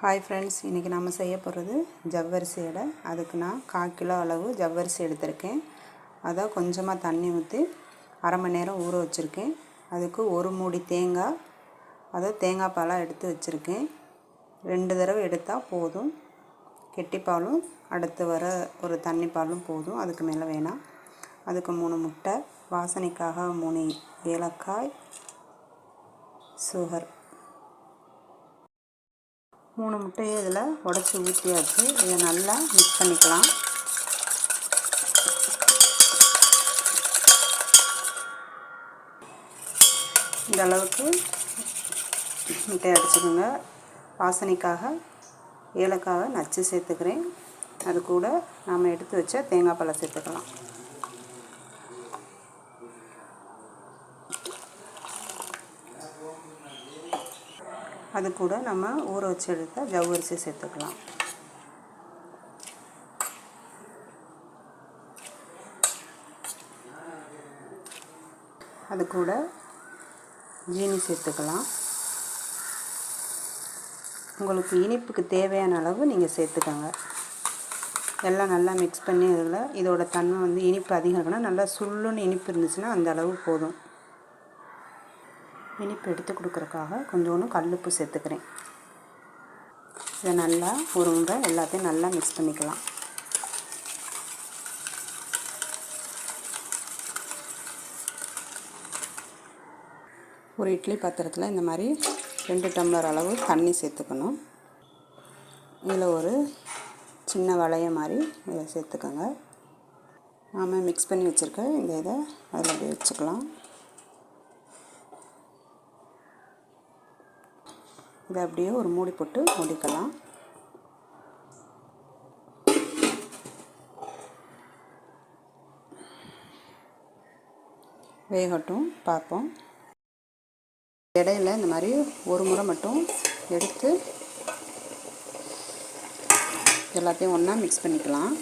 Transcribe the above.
Hi friends இன்றைக்கி நம்ம செய்ய போகிறது ஜவ்வரிசி அடை அதுக்கு நான் கால் கிலோ அளவு ஜவ்வரிசி எடுத்திருக்கேன். அதை கொஞ்சமாக தண்ணி ஊற்றி அரை மணி நேரம் ஊற வச்சுருக்கேன். அதுக்கு ஒரு மூடி தேங்காய். அதை தேங்காய் பாலாக எடுத்து வச்சுருக்கேன். ரெண்டு தடவை எடுத்தால் போதும். கெட்டிப்பாலும் அடுத்து வர ஒரு தண்ணி பாலும் போதும். அதுக்கு மேலே வேணாம் அதுக்கு மூணு முட்டை. வாசனைக்காக மூணு ஏலக்காய் சுகர். மூணு முட்டையை இதில் உடச்சி ஊற்றியாச்சு. இதை நல்லா மிக்ஸ் பண்ணிக்கலாம். இந்த அளவுக்கு முட்டையை அடிச்சுக்கோங்க. வாசனைக்காக ஏலக்காவை நச்சு சேர்த்துக்கிறேன். அது கூட நாம் எடுத்து வச்ச தேங்காய் பழம் சேர்த்துக்கலாம். அது கூட நம்ம ஊற வச்சு எடுத்த ஜவ்வரிசி சேர்த்துக்கலாம். அது கூட ஜீனி சேர்த்துக்கலாம். உங்களுக்கு இனிப்புக்கு தேவையான அளவு நீங்கள் சேர்த்துக்கோங்க. எல்லாம் நல்லா மிக்ஸ் பண்ணி இதில் இதோட தன்மை வந்து இனிப்பு அதிகம் இருக்குன்னா நல்லா சுள்ளுன்னு இனிப்பு இருந்துச்சுன்னா அந்த அளவு போதும். இனிப்பு எடுத்து கொடுக்குறக்காக கொஞ்சோண்டு கல்லுப்பு சேர்த்துக்கிறேன். இதை நல்லா ஒரு முறை எல்லாத்தையும் நல்லா மிக்ஸ் பண்ணிக்கலாம். ஒரு இட்லி பாத்திரத்தில் இந்த மாதிரி ரெண்டு டம்ளர் அளவு தண்ணி சேர்த்துக்கணும். இதில் ஒரு சின்ன வளைய மாதிரி இதை சேர்த்துக்கோங்க. நாம் மிக்ஸ் பண்ணி வச்சுருக்க இந்த இதை அதில் அப்படியே வச்சுக்கலாம். இதை அப்படியே ஒரு மூடி போட்டு மூடிக்கலாம். வேகட்டும் பார்ப்போம். இடையில இந்த மாதிரி ஒரு முறை மட்டும் எடுத்து எல்லாத்தையும் ஒன்றா மிக்ஸ் பண்ணிக்கலாம்.